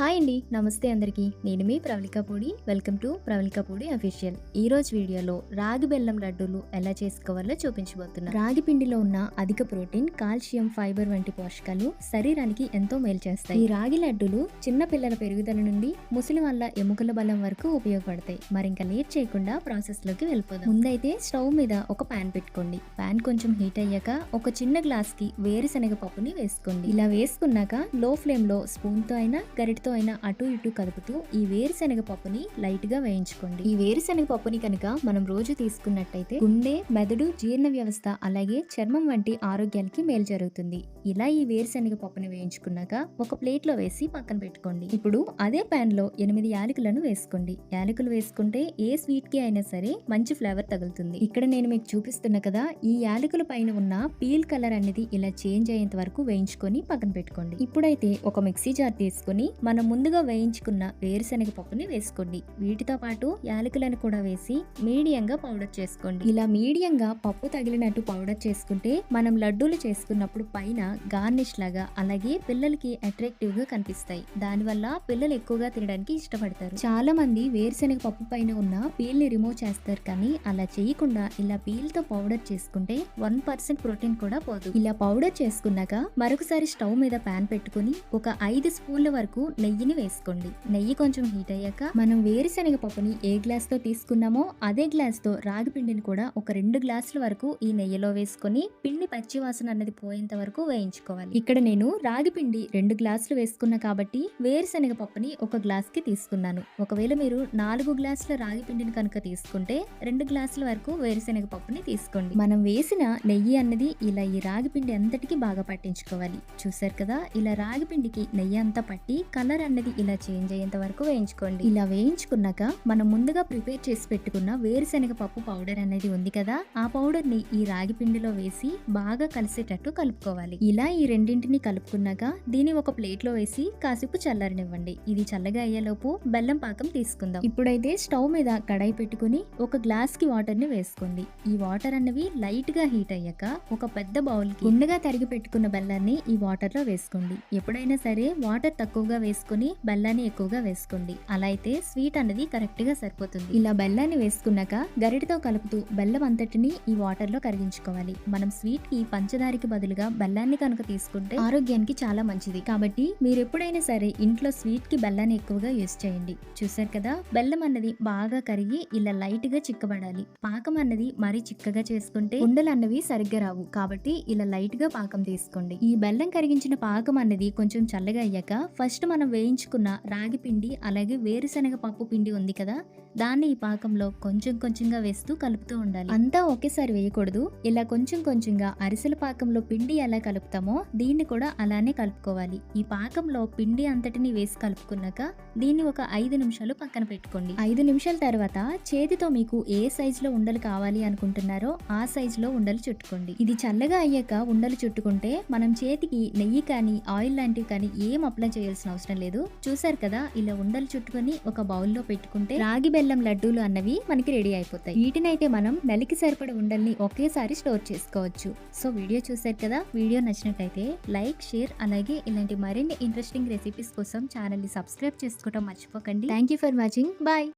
Hi అండి. నమస్తే అందరికీ. నేను మీ Pravalikapudi welcome to Pravalikapudi official. ఈ రోజు వీడియోలో రాగి బెల్లం లడ్డూలు ఎలా చేసుకోవాలో చూపించబోతున్నా రాగి పిండిలో ఉన్న అధిక ప్రోటీన్ కాల్షియం ఫైబర్ వంటి పోషకాలు శరీరానికి ఎంతో మేలు చేస్తాయి. ఈ రాగి లడ్డూలు చిన్న పిల్లల పెరుగుదల నుండి ముసలి వల్ల ఎముకల బలం వరకు ఉపయోగపడతాయి. మరింక లేట్ చేయకుండా ప్రాసెస్లోకి వెళ్ళిపోదాం. ముందైతే స్టవ్ మీద ఒక ప్యాన్ పెట్టుకోండి. ప్యాన్ కొంచెం హీట్ అయ్యాక ఒక చిన్న గ్లాస్కి వేరుశనగ పప్పుని వేసుకోండి. ఇలా వేసుకున్నాక లో ఫ్లేమ్లో స్పూన్తో అయినా గరిటతో అయినా అటు ఇటు కలుపుతూ ఈ వేరుశనగ పప్పుని లైట్గా వేయించుకోండి. ఈ వేరుశనగ పప్పుని కనుక మనం రోజు తీసుకున్నట్టయితే గుండె మెదడు జీర్ణ వ్యవస్థ అలాగే చర్మం వంటి ఆరోగ్యానికి మేలు జరుగుతుంది. ఇలా ఈ వేరుశనగ పప్పుని వేయించుకున్నాక ఒక ప్లేట్లో వేసి పక్కన పెట్టుకోండి. ఇప్పుడు అదే పాన్లో ఎనిమిది యాలకులను వేసుకోండి. యాలకులు వేసుకుంటే ఏ స్వీట్కి అయినా సరే మంచి ఫ్లేవర్ తగులుతుంది. ఇక్కడ నేను మీకు చూపిస్తున్నా కదా ఈ యాలకుల పైన ఉన్న పీల్ కలర్ అనేది ఇలా చేంజ్ అయ్యేంత వరకు వేయించుకొని పక్కన పెట్టుకోండి. ఇప్పుడైతే ఒక మిక్సీ జార్ తీసుకొని మనం ముందుగా వేయించుకున్న వేరుశనగ పప్పుని వేసుకోండి. వీటితో పాటు యాలకులను కూడా వేసి మీడియంగా పౌడర్ చేసుకోండి. ఇలా మీడియంగా పప్పు తగిలినట్టు పౌడర్ చేసుకుంటే మనం లడ్డూలు చేసుకున్నప్పుడు పైన గార్నిష్ లాగా అలాగే పిల్లలకి అట్రాక్టివ్గా కనిపిస్తాయి. దానివల్ల పిల్లలు ఎక్కువగా తినడానికి ఇష్టపడతారు. చాలా మంది వేరుశనగ పప్పు పైన ఉన్న పీల్ని రిమూవ్ చేస్తారు కానీ అలా చేయకుండా ఇలా పీల్తో పౌడర్ చేసుకుంటే వన్ పర్సెంట్ ప్రోటీన్ కూడా పోదు. ఇలా పౌడర్ చేసుకున్నాక మరొకసారి స్టవ్ మీద పాన్ పెట్టుకుని ఒక ఐదు స్పూన్ల వరకు నెయ్యిని వేసుకోండి. నెయ్యి కొంచెం హీట్ అయ్యాక మనం వేరుశనగ పప్పుని ఏ గ్లాస్తో తీసుకున్నామో అదే గ్లాస్తో రాగి పిండిని కూడా ఒక రెండు గ్లాసుల వరకు ఈ నెయ్యిలో వేసుకొని పిండి పచ్చి వాసన అన్నది పోయేంత వరకు వేయించుకోవాలి. ఇక్కడ నేను రాగి పిండి రెండు గ్లాసులు వేసుకున్నా కాబట్టి వేరుశనగ పప్పుని ఒక గ్లాస్కి తీసుకున్నాను. ఒకవేళ మీరు నాలుగు గ్లాసుల రాగి పిండిని కనుక తీసుకుంటే రెండు గ్లాసుల వరకు వేరుశనగ పప్పుని తీసుకోండి. మనం వేసిన నెయ్యి అన్నది ఇలా ఈ రాగి పిండి అంతటికి బాగా పట్టించుకోవాలి. చూసారు కదా? ఇలా రాగి పిండికి నెయ్యి అంతా పట్టి కలర్ అన్నది ఇలా చేంజ్ అయ్యేంత వరకు వేయించుకోండి. ఇలా వేయించుకున్నాక మనం ముందుగా ప్రిపేర్ చేసి పెట్టుకున్న వేరుశనగ పప్పు పౌడర్ అనేది ఉంది కదా ఆ పౌడర్ని ఈ రాగి పిండిలో వేసి బాగా కలిసేటట్టు కలుపుకోవాలి. ఇలా ఈ రెండింటిని కలుపుకున్నాక దీన్ని ఒక ప్లేట్లో వేసి కాసేపు చల్లారనివ్వండి. ఇది చల్లగా అయ్యేలోపు బెల్లం పాకం తీసుకుందాం. ఇప్పుడైతే స్టవ్ మీద కడాయి పెట్టుకుని ఒక గ్లాస్కి వాటర్ని వేసుకోండి. ఈ వాటర్ అన్నవి లైట్గా హీట్ అయ్యాక ఒక పెద్ద బౌల్కి ముందుగా తరిగి పెట్టుకున్న బెల్లాన్ని ఈ వాటర్లో వేసుకోండి. ఎప్పుడైనా సరే వాటర్ తక్కువగా వేసుకుని బెల్లాన్ని ఎక్కువగా వేసుకోండి. అలా అయితే స్వీట్ అనేది కరెక్ట్గా సరిపోతుంది. ఇలా బెల్లాన్ని వేసుకున్నాక గరిటతో కలుపుతూ బెల్లం అంతటిని ఈ వాటర్లో కరిగించుకోవాలి. మనం స్వీట్కి పంచదారికి బదులుగా బెల్లాన్ని కనుక తీసుకుంటే ఆరోగ్యానికి చాలా మంచిది. కాబట్టి మీరు ఎప్పుడైనా సరే ఇంట్లో స్వీట్కి బెల్లాన్ని ఎక్కువగా యూస్ చేయండి. చూసారు కదా? బెల్లం అన్నది బాగా కరిగి ఇలా లైట్గా చిక్కబడాలి. పాకం అన్నది మరీ చిక్కగా చేసుకుంటే ఉండలు అన్నవి సరిగ్గా రావు. కాబట్టి ఇలా లైట్గా పాకం తీసుకోండి. ఈ బెల్లం కరిగించిన పాకం అన్నది కొంచెం చల్లగా అయ్యాక ఫస్ట్ మనం వేయించుకున్న రాగి పిండి అలాగే వేరుశనగ పప్పు పిండి ఉంది కదా దాన్ని ఈ పాకంలో కొంచెం కొంచెంగా వేస్తూ కలుపుతూ ఉండాలి. అంతా ఒకేసారి వేయకూడదు. ఇలా కొంచెం కొంచెంగా అరిసెల పాకంలో పిండి ఎలా కలుపుతామో దీన్ని కూడా అలానే కలుపుకోవాలి. ఈ పాకంలో పిండి అంతటిని వేసి కలుపుకున్నాక దీన్ని ఒక ఐదు నిమిషాలు పక్కన పెట్టుకోండి. ఐదు నిమిషాల తర్వాత చేతితో మీకు ఏ సైజులో ఉండలు కావాలి అనుకుంటున్నారో ఆ సైజులో ఉండలు చుట్టుకోండి. ఇది చల్లగా అయ్యాక ఉండలు చుట్టుకుంటే మనం చేతికి నెయ్యి కానీ ఆయిల్ లాంటివి కానీ ఏం అప్లై చేయాల్సిన అవసరం లేదు. చూసారు కదా ఇలా ఉండలు చుట్టుకొని ఒక బౌల్లో పెట్టుకుంటే రాగి బెల్లం లడ్డూలు అన్నవి మనకి రెడీ అయిపోతాయి. వీటినైతే మనం నెలకి సరిపడే ఉండల్ని ఒకేసారి స్టోర్ చేసుకోవచ్చు. సో వీడియో చూసారు కదా వీడియో నచ్చినట్టయితే లైక్ షేర్ అలాగే ఇలాంటి మరిన్ని ఇంట్రెస్టింగ్ రెసిపీస్ కోసం ఛానల్ని సబ్స్క్రైబ్ చేసుకోవడం మర్చిపోకండి. Thank you for watching. Bye.